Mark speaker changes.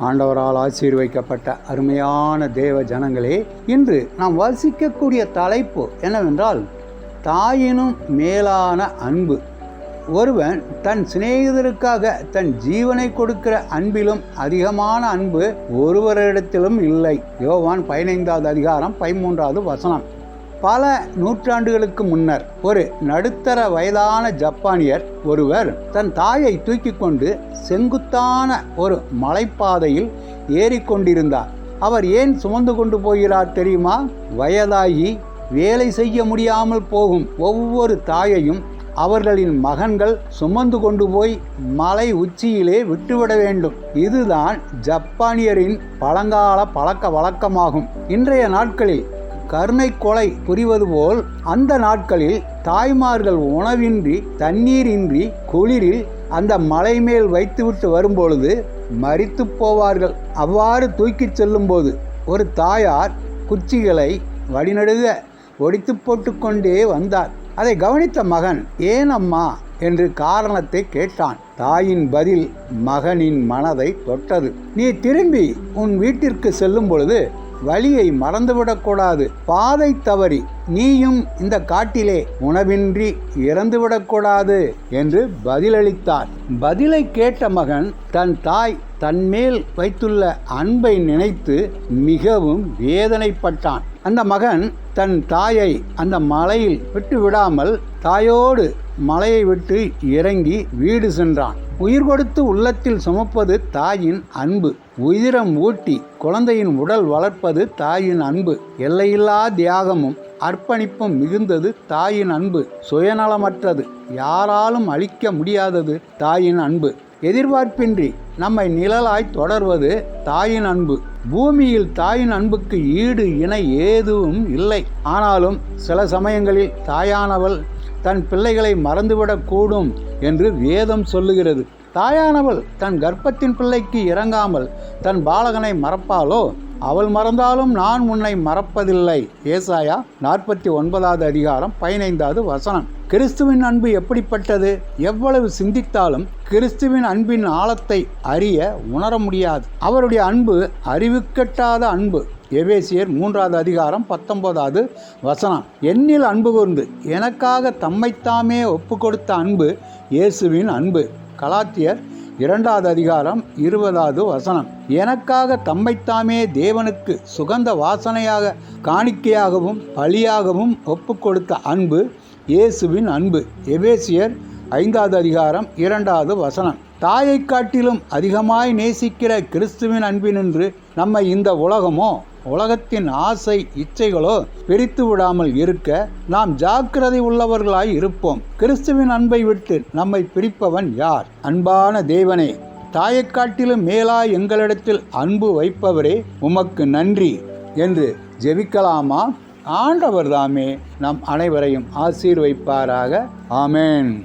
Speaker 1: ஆண்டவரால் ஆசீர்வைக்கப்பட்ட அருமையான தேவ ஜனங்களே இன்று நாம் வசிக்கக்கூடிய தலைப்பு என்னவென்றால் தாயினும் மேலான அன்பு. ஒருவன் தன் சிநேகிதருக்காக தன் ஜீவனை கொடுக்கிற அன்பிலும் அதிகமான அன்பு ஒருவரிடத்திலும் இல்லை. யோவான் பதினைந்தாவது அதிகாரம் பதிமூன்றாவது வசனம். பல நூற்றாண்டுகளுக்கு முன்னர் ஒரு நடுத்தர வயதான ஜப்பானியர் ஒருவர் தன் தாயை தூக்கி கொண்டு செங்குத்தான ஒரு மலைப்பாதையில் ஏறிக்கொண்டிருந்தார் அவர் ஏன் சுமந்து கொண்டு போகிறார் தெரியுமா? வயதாகி வேலை செய்ய முடியாமல் போகும் ஒவ்வொரு தாயையும் அவர்களின் மகன்கள் சுமந்து கொண்டு போய் மலை உச்சியிலே விட்டுவிட வேண்டும். இதுதான் ஜப்பானியரின் பழங்கால பழக்க வழக்கமாகும். இன்றைய நாட்களில் கருணை கொலை புரிவது போல் அந்த நாட்களில் தாய்மார்கள் உணவின்றி தண்ணீரின்றி குளிரில் அந்த மலை மேல் வைத்துவிட்டு வரும்பொழுது மறித்து போவார்கள். அவ்வாறு தூக்கிச் செல்லும்போது ஒரு தாயார் குச்சிகளை வழிநடுக ஒடித்து போட்டுக்கொண்டே வந்தார். அதை கவனித்த மகன் ஏன் அம்மா என்று காரணத்தை கேட்டான். தாயின் பதில் மகனின் மனதை தொட்டது. நீ திரும்பி உன் வீட்டிற்கு செல்லும் பொழுது வழியை மறந்துவிடக்கூடாது. பாதை தவறி நீயும் இந்த காட்டிலே உணவின்றி இறந்துவிடக்கூடாது என்று பதிலளித்தார். பதிலை கேட்ட மகன் தன் தாய் தன்மேல் வைத்துள்ள அன்பை நினைத்து மிகவும் வேதனைப்பட்டான். அந்த மகன் தன் தாயை அந்த மலையில் விட்டு விடாமல் தாயோடு மலையை விட்டு இறங்கி வீடு சென்றான். உயிர் கொடுத்து உள்ளத்தில் சுமப்பது தாயின் அன்பு. உயிரம் ஊட்டி குழந்தையின் உடல் வளர்ப்பது தாயின் அன்பு. எல்லையில்லா தியாகமும் அர்ப்பணிப்பும் மிகுந்தது தாயின் அன்பு. சுயநலமற்றது யாராலும் அழிக்க முடியாதது தாயின் அன்பு. எதிர்பார்ப்பின்றி நம்மை நிழலாய் தொடர்வது தாயின் அன்பு. பூமியில் தாயின் அன்புக்கு ஈடு இணை ஏதும் இல்லை. ஆனாலும் சில சமயங்களில் தாயானவள் தன் பிள்ளைகளை மறந்துவிடக்கூடும் என்று வேதம் சொல்லுகிறது. தாயானவள் தன் கர்ப்பத்தின் பிள்ளைக்கு இறங்காமல் தன் பாலகனை மறப்பாளோ? அவள் மறந்தாலும் நான் உன்னை மறப்பதில்லை. ஏசாயா நாற்பத்தி ஒன்பதாவது அதிகாரம் பதினைந்தாவது வசனம். கிறிஸ்துவின் அன்பு எப்படிப்பட்டது? எவ்வளவு சிந்தித்தாலும் கிறிஸ்துவின் அன்பின் ஆழத்தை அறிய உணர முடியாது. அவருடைய அன்பு அறிவுக்கட்டாத அன்பு. எபேசியர் மூன்றாவது அதிகாரம் பத்தொன்பதாவது வசனம். என்னில் அன்பு கூர்ந்து எனக்காக தம்மைத்தாமே ஒப்பு கொடுத்த அன்பு இயேசுவின் அன்பு. கலாத்தியர் இரண்டாவது அதிகாரம் இருபதாவது வசனம். எனக்காக தம்மைத்தாமே தேவனுக்கு சுகந்த வாசனையாக காணிக்கையாகவும் பலியாகவும் ஒப்பு கொடுத்த அன்பு இயேசுவின் அன்பு. எபேசியர் ஐந்தாவது அதிகாரம் இரண்டாவது வசனம். தாயை காட்டிலும் அதிகமாய் நேசிக்கிற கிறிஸ்துவின் அன்பினின்று நம்மை இந்த உலகமோ உலகத்தின் ஆசை இச்சைகளோ பிடித்து விடாமல் இருக்க நாம் ஜாக்கிரதை உள்ளவர்களாய் இருப்போம். கிறிஸ்துவின் அன்பை விட்டு நம்மை பிடிப்பவன் யார்? அன்பான தேவனே தாயைக் காட்டிலும் மேலாய் எங்களிடத்தில் அன்பு வைப்பவரே உமக்கு நன்றி என்று ஜெபிக்கலாமா? ஆண்டவர் தாமே நம் அனைவரையும் ஆசீர்வைப்பாராக. ஆமேன்.